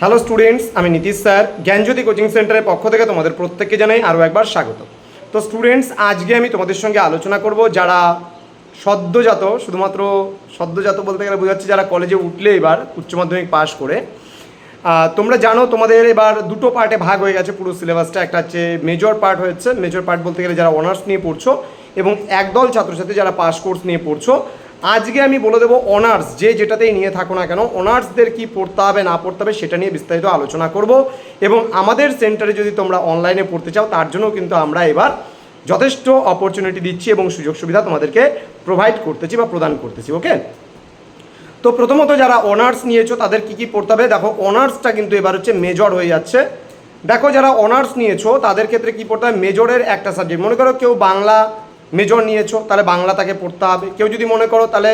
Hello students আমি Nitish sir, জ্ঞানজ্যোতি coaching সেন্টারের পক্ষ থেকে তোমাদের প্রত্যেককে জানাই আরও একবার স্বাগত। তো স্টুডেন্টস আজকে আমি তোমাদের সঙ্গে আলোচনা করব যারা সদ্যজাত, শুধুমাত্র সদ্যজাত বলতে গেলে বোঝাচ্ছে যারা কলেজে উঠলে এবার উচ্চ মাধ্যমিক পাশ করে। তোমরা জানো তোমাদের এবার দুটো পার্টে ভাগ হয়ে গেছে, পুরো সিলেবাসটা একটা হচ্ছে মেজর পার্ট হয়েছে মেজর পার্ট বলতে গেলে যারা অনার্স নিয়ে পড়ছো এবং একদল ছাত্রছাত্রী যারা পাস কোর্স নিয়ে পড়ছো আজকে আমি বলে দেবো অনার্স, যে যেটাতেই নিয়ে থাকো না কেন, অনার্সদের কি পড়তে হবে, না পড়তে হবে, সেটা নিয়ে বিস্তারিত আলোচনা করব এবং আমাদের সেন্টারে যদি তোমরা অনলাইনে পড়তে চাও, তার জন্য কিন্তু আমরা এবার যথেষ্ট অপরচুনিটি দিচ্ছি এবং সুযোগ সুবিধা তোমাদেরকে প্রোভাইড করতেছি বা প্রদান করতেছি ওকে তো প্রথমত যারা অনার্স নিয়েছো, তাদের কি কি পড়তে হবে? দেখো, অনার্সটা কিন্তু এবার হচ্ছে মেজর হয়ে যাচ্ছে। দেখো, যারা অনার্স নিয়েছো, তাদের ক্ষেত্রে কি পড়তে হবে? মেজরের একটা সাবজেক্ট মনে করো কেউ বাংলা মেজর নিয়েছো, তাহলে বাংলা তাকে পড়তে হবে। কেউ যদি মনে করো তাহলে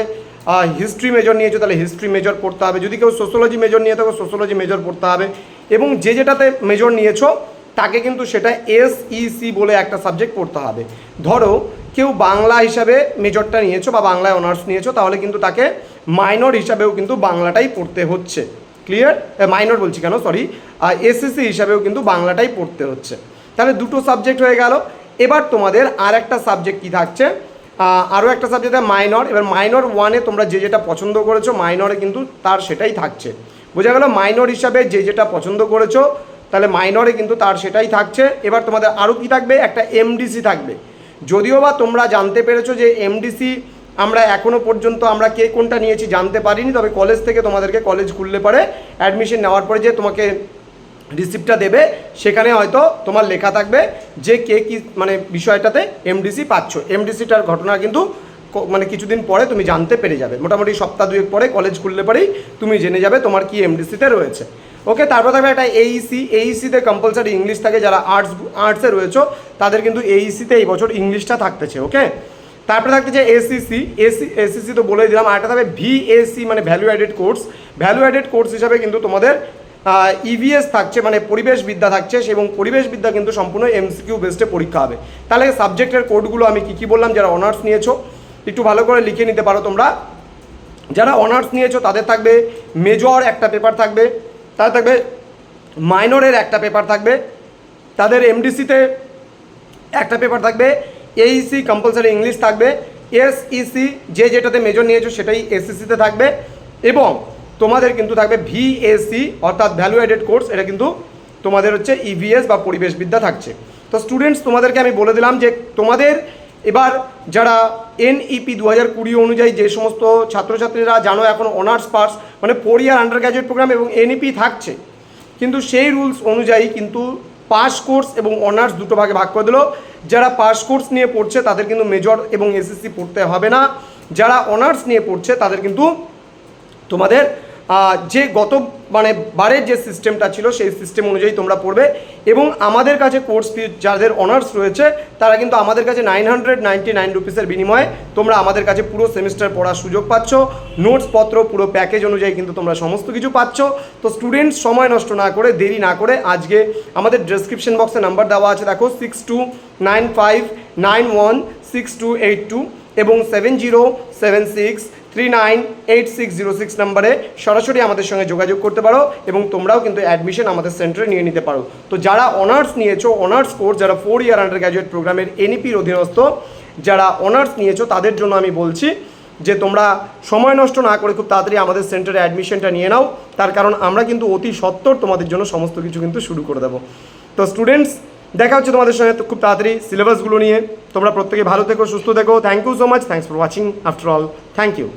হিস্ট্রি মেজর নিয়েছো, তাহলে হিস্ট্রি মেজর পড়তে হবে। যদি কেউ সোশ্যোলজি মেজর নিয়ে থাকো সোশ্যোলজি মেজর পড়তে হবে। এবং যে যেটাতে মেজর নিয়েছো, তাকে কিন্তু সেটা এসইসি বলে একটা সাবজেক্ট পড়তে হবে। ধরো, কেউ বাংলা হিসাবে মেজরটা নিয়েছো বা বাংলায় অনার্স নিয়েছো, তাহলে কিন্তু তাকে মাইনর হিসাবেও কিন্তু বাংলাটাই পড়তে হচ্ছে। ক্লিয়ার মাইনর বলছি কেন? সরি এসএসসি হিসাবেও কিন্তু বাংলাটাই পড়তে হচ্ছে। তাহলে দুটো সাবজেক্ট হয়ে গেল। এবার তোমাদের আর একটা সাবজেক্ট কী থাকছে? আরও একটা সাবজেক্ট মাইনর এবার মাইনর ওয়ানে তোমরা যে যেটা পছন্দ করেছ মাইনরে কিন্তু তার সেটাই থাকছে। বোঝা গেল মাইনর হিসাবে যে যেটা পছন্দ করেছ, তাহলে মাইনরে কিন্তু তার সেটাই থাকছে। এবার তোমাদের আরও কি থাকবে? একটা এমডিসি থাকবে। যদিও বা তোমরা জানতে পেরেছ যে এমডিসি আমরা এখনও পর্যন্ত আমরা কে কোনটা নিয়েছি জানতে পারিনি, তবে কলেজ থেকে তোমাদেরকে কলেজ খুললে পরে অ্যাডমিশন নেওয়ার পরে যে তোমাকে রিসিপ্টটা দেবে, সেখানে হয়তো তোমার লেখা থাকবে যে কে কি মানে বিষয়টাতে এমডিসি পাচ্ছ। এমডিসিটার ঘটনা কিন্তু মানে কিছুদিন পরে তুমি জানতে পেরে যাবে। মোটামুটি সপ্তাহ দুয়েক পরে কলেজ খুললে পরেই তুমি জেনে যাবে তোমার কি এমডিসিতে রয়েছে। ওকে, তারপর থাকবে একটা E এইসি এইসিতে কম্পালসারি ইংলিশ থাকে, যারা আর্টস আর্টসে রয়েছে, তাদের কিন্তু এইসিতে এই বছর ইংলিশটা থাকতেছে, ওকে? তারপরে থাকতেছে এসিসি এসি এসিসি তো বলে দিলাম, আর একটা থাকবে ভিএসি মানে value added course value added course হিসাবে কিন্তু তোমাদের ইভিএস থাকছে মানে পরিবেশ বিদ্যা থাকছে, এবং পরিবেশ বিদ্যা কিন্তু সম্পূর্ণ এমসিকিউ বেসডে পরীক্ষা হবে। তাহলে সাবজেক্টের কোডগুলো আমি কী কী বললাম, যারা অনার্স নিয়েছো, একটু ভালো করে লিখে নিতে পারো তোমরা। যারা অনার্স নিয়েছো, তাদের থাকবে মেজর একটা পেপার থাকবে, তাদের থাকবে মাইনরের একটা পেপার থাকবে, তাদের এমডিসিতে একটা পেপার থাকবে এইসি কম্পালসারি ইংলিশ থাকবে এসইসি যে যেটাতে মেজর নিয়েছো, সেটাই এসইসিতে থাকবে, এবং তোমাদের কিন্তু থাকবে ভিএসি অর্থাৎ ভ্যালু অ্যাডেড কোর্স এটা কিন্তু তোমাদের হচ্ছে ইভিএস বা পরিবেশবিদ্যা থাকছে। তো স্টুডেন্টস তোমাদেরকে আমি বলে দিলাম যে তোমাদের এবার যারা এনইপি দু হাজার কুড়ি অনুযায়ী যে সমস্ত ছাত্রছাত্রীরা জানো এখন অনার্স পাস মানে four year undergraduate programme এবং এনইপি থাকছে, কিন্তু সেই রুলস অনুযায়ী কিন্তু পাস কোর্স এবং অনার্স দুটো ভাগে ভাগ করে দিল। যারা পাস কোর্স নিয়ে পড়ছে তাদের কিন্তু মেজর এবং এসএসসি পড়তে হবে না। যারা অনার্স নিয়ে পড়ছে তাদের কিন্তু তোমাদের যে গত মানে বারের যে সিস্টেমটা ছিল, সেই সিস্টেম অনুযায়ী তোমরা পড়বে এবং আমাদের কাছে কোর্স ফি যাদের অনার্স রয়েছে, তারা কিন্তু আমাদের কাছে নাইন হান্ড্রেড নাইনটি নাইন রুপিসের বিনিময়ে তোমরা আমাদের কাছে পুরো সেমিস্টার পড়ার সুযোগ পাচ্ছ। নোটস পত্র, পুরো প্যাকেজ অনুযায়ী কিন্তু তোমরা সমস্ত কিছু পাচ্ছ। তো স্টুডেন্টস সময় নষ্ট না করে, দেরি না করে আজকে আমাদের ডেসক্রিপশন বক্সে নাম্বার দেওয়া আছে। দেখো six two nine five nine one six two eight two এবং seven zero seven six three nine eight six zero six নাম্বারে সরাসরি আমাদের সঙ্গে যোগাযোগ করতে পারো এবং তোমরাও কিন্তু অ্যাডমিশন আমাদের সেন্টারে নিয়ে নিতে পারো। তো যারা অনার্স নিয়েছো অনার্স কোর্স যারা ফোর ইয়ার আন্ডার গ্র্যাজুয়েট প্রোগ্রামের এনইপির অধীনস্থ, যারা অনার্স নিয়েছো, তাদের জন্য আমি বলছি যে তোমরা সময় নষ্ট না করে খুব তাড়াতাড়ি আমাদের সেন্টারে অ্যাডমিশনটা নিয়ে নাও। তার কারণ আমরা কিন্তু অতি সত্বর তোমাদের জন্য সমস্ত কিছু কিন্তু শুরু করে দেবো। তো স্টুডেন্টস দেখা হচ্ছে তোমাদের সঙ্গে খুব তাড়াতাড়ি সিলেবাসগুলো নিয়ে। তোমরা প্রত্যেকে ভালো থেকো, সুস্থ থেকো। Thank you so much thanks for watching after all thank you